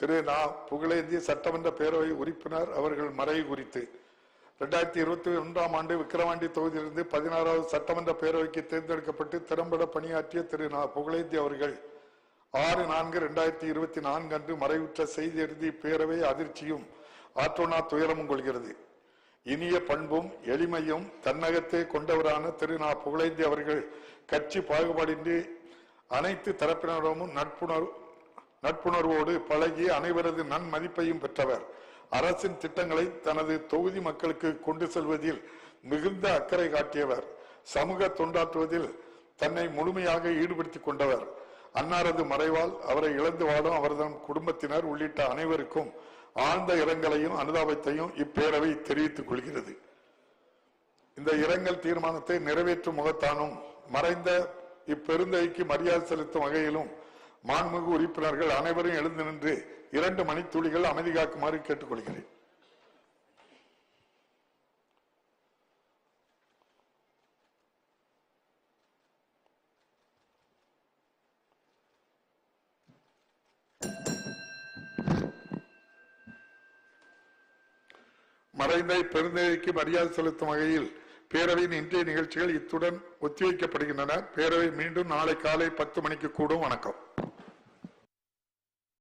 திரு நா புகழேந்திய சட்டமன்ற பேரவை உறுப்பினர் அவர்கள் மறைவு குறித்து. இரண்டாயிரத்தி இருபத்தி ஒன்றாம் ஆண்டு விக்கிரவாண்டி தொகுதியிலிருந்து பதினாறாவது சட்டமன்ற பேரவைக்கு தேர்ந்தெடுக்கப்பட்டு திறம்பட பணியாற்றிய திரு நா புகழேந்தி அவர்கள் ஆறு நான்கு இரண்டாயிரத்தி இருபத்தி நான்கு அன்று மறைவுற்ற செய்தி எழுதி பேரவை அதிர்ச்சியும் ஆற்றோனா துயரமும் கொள்கிறது. இனிய பண்பும் எளிமையும் தன்னகத்தை கொண்டவரான திரு நா புகழேந்தி அவர்கள் கட்சி பாகுபாடின்றி அனைத்து தரப்பினரிடமும் நட்புணர்வு நட்புணர்வோடு பழகி அனைவரது நன்மதிப்பையும் பெற்றவர். அரசின் திட்டங்களை தனது தொகுதி மக்களுக்கு கொண்டு செல்வதில் மிகுந்த அக்கறை காட்டியவர். சமூக தொண்டாற்றுவதில் தன்னை முழுமையாக ஈடுபடுத்திக் கொண்டவர். அன்னாரது மறைவால் அவரை இழந்து வாடும் அவரது குடும்பத்தினர் உள்ளிட்ட அனைவருக்கும் ஆழ்ந்த இரங்கலையும் அனுதாபத்தையும் இப்பேரவை தெரிவித்துக் கொள்கிறது. இந்த இரங்கல் தீர்மானத்தை நிறைவேற்றும் முகத்தானும் மறைந்த இப்பெருந்தைக்கு மரியாதை செலுத்தும் வகையிலும் மாண்புமிகு உறுப்பினர்கள் அனைவரும் எழுந்து நின்று இரண்டு மணித்துளிகள் அமைதி காக்குமாறு கேட்டுக்கொள்கிறேன். மறைந்த பெருந்தேவிக்கு மரியாதை செலுத்தும் வகையில் பேரவையின் இன்றைய நிகழ்ச்சிகள் இத்துடன் ஒத்திவைக்கப்படுகின்றன. பேரவை மீண்டும் நாளை காலை பத்து மணிக்கு கூடும். வணக்கம்.